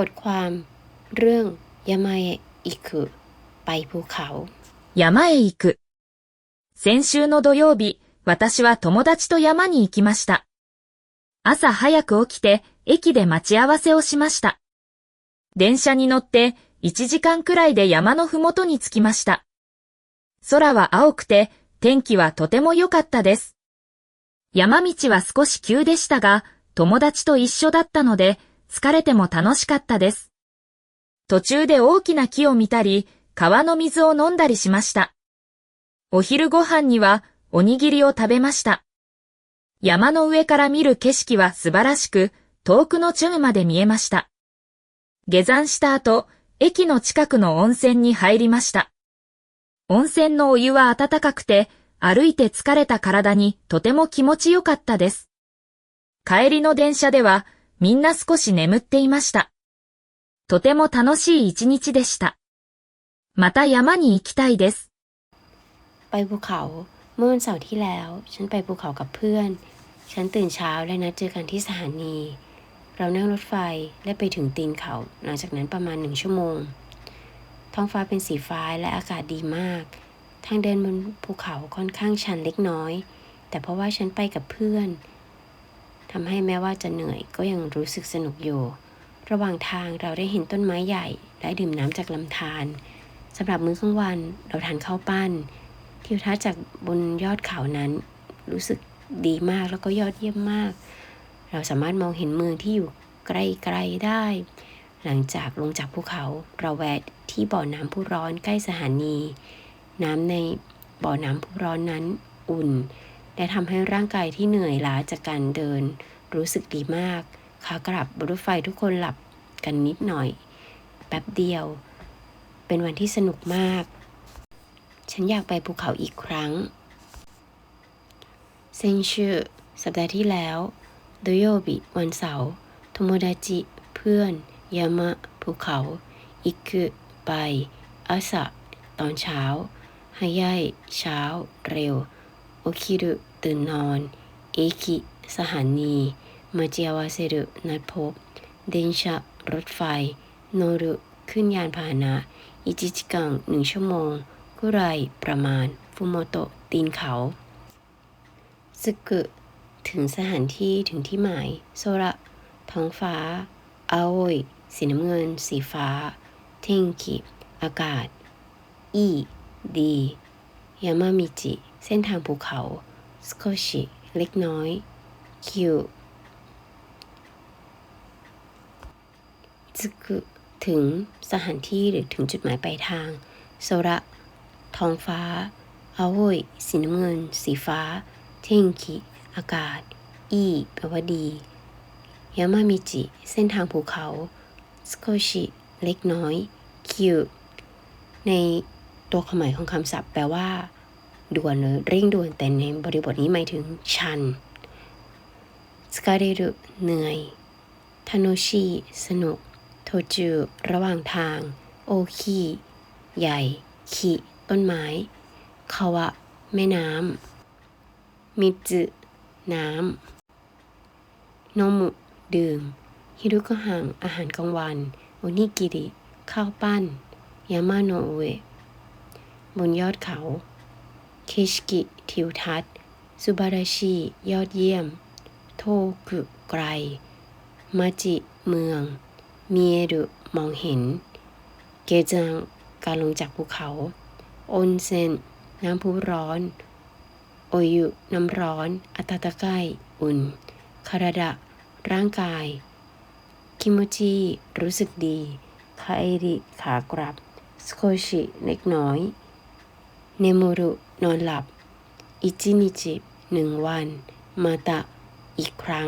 บทความ เรื่องยามาเอะอิคุไปภูเขา 山へ行く。先週の土曜日、私は友達と山に行きました。朝早く起きて駅で待ち合わせをしました。電車に乗って1時間くらいで山のふもとに着きました。空は青くて天気はとても良かったです。山道は少し急でしたが、友達と一緒だったので 疲れても楽しかったです。途中で大きな木を見たり、川の水を飲んだりしました。お昼ご飯にはおにぎりを食べました。山の上から見る景色は素晴らしく、遠くのチュムまで見えました。下山した後、駅の近くの温泉に入りました。温泉のお湯は暖かくて、歩いて疲れた体にとても気持ちよかったです。帰りの電車ではみんな少し眠っていました。とても楽しい一日でした。また山に行きたいです。 ไปภูเขาเมื่อวันเสาร์ที่แล้ว ฉันไปภูเขากับเพื่อน ฉันตื่นเช้าและนัดเจอกันที่สถานี เรานั่งรถไฟและไปถึงตีนเขา หลังจากนั้นประมาณหนึ่งชั่วโมง ท้องฟ้าเป็นสีฟ้าและอากาศดีมาก ทางเดินบนภูเขาค่อนข้างชันเล็กน้อย แต่เพราะว่าฉันไปกับเพื่อน ทำให้แม้ว่าจะเหนื่อยก็ยังรู้สึกสนุกอยู่ ระหว่างทางเราได้เห็นต้นไม้ใหญ่และดื่มน้ำจากลำธารสำหรับมื้อกลางวันเราทานข้าวปั้นทิวทัศน์จากบนยอดเขานั้น รู้สึกดีมากแล้วก็ยอดเยี่ยมมาก เราสามารถมองเห็นเมืองที่อยู่ไกลๆได้ หลังจากลงจากภูเขาเราแวะที่บ่อน้ำพุร้อนใกล้สถานี น้ำในบ่อน้ำพุร้อนนั้นอุ่น และทำให้ร่างกายที่เหนื่อยล้าจากการเดิน รู้สึกดีมากขากลับบนรถไฟทุกคนหลับกันนิดหน่อย แป๊บเดียว เป็นวันที่สนุกมากฉันอยากไปภูเขาอีกครั้งเซนชูสัปดาห์ที่แล้วโดโยบิวันเสาร์โทโมดาจิ เพื่อน ยามะ ภูเขา อิคุไปอาสะ ตอนเช้าฮายายเช้า เร็ว โอคิรุตื่นนอน เอคิสถานี มาเจียวาเซรุนัดพบ เดนชะ รถไฟ โนรุ ขึ้นยานพาหนะอิจิจิกังหนึ่งชั่วโมง กุไร ประมาณ ฟุโมโตะ ตีนเขาซึกุถึงสถานที่ถึงที่หมาย โซระ ท้องฟ้า อาโอยสีน้ำเงิน สีฟ้า เทงคิอากาศ อี ดี ยามามิจิ เส้นทางภูเขาสโคชิเล็กน้อย คิวซึกุถึงสถานที่หรือถึงจุดหมายปลายทางโซระท้องฟ้าอาโอยสีน้ำเงิน สีฟ้า เทงคิ อากาศ อีแปลว่าดียามามิจิ เส้นทางภูเขาสโคชิเล็กน้อย คิวในตัวความหมายของคำศัพท์แปลว่า ด่วนหรือเร่งด่วนแต่ในบริบทนี้หมายถึงชันสกาเรรุเหนื่อยทาโนชิสนุก โทจูระหว่างทาง โอคิใหญ่คิต้นไม้คาวะ แม่น้ำ มิจุ น้ำ โนมุ ดื่ม ฮิรุกฮัง อาหารกลางวัน โอนิกิริ ข้าวปั้น ยามาโนเอะบนยอดเขา คชิกิ ทิวทัศน์ซูบาราชิ ยอดเยี่ยม โทกุไกล มาจิเมือง เมียรุมองเห็น เกจังการลงจากภูเขาออนเซน น้ำพุร้อน โอยุน้ำร้อน อัตตะไกอุ่น คาราดะ ร่างกาย คิโมจิรู้สึกดี คาเอริขากลับสโคชิเล็กน้อย เนมรุ นอนหลับ อิจินิจิหนึ่งวัน มาตะ อีกครั้ง